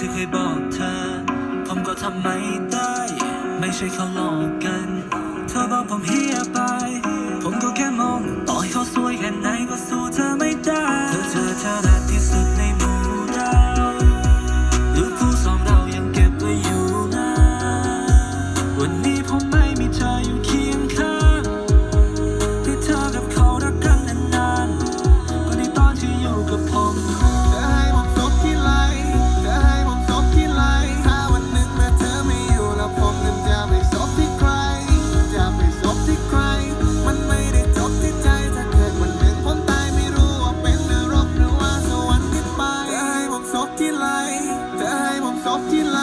ที่เคยบอกเธอ ผมก็ทำไม่ได้ ไม่ใช่เขาหลอกกัน เธอบอกผมเฮียไป ให้ผมซบที่ไหลเธอให้ผมซบที่ไหล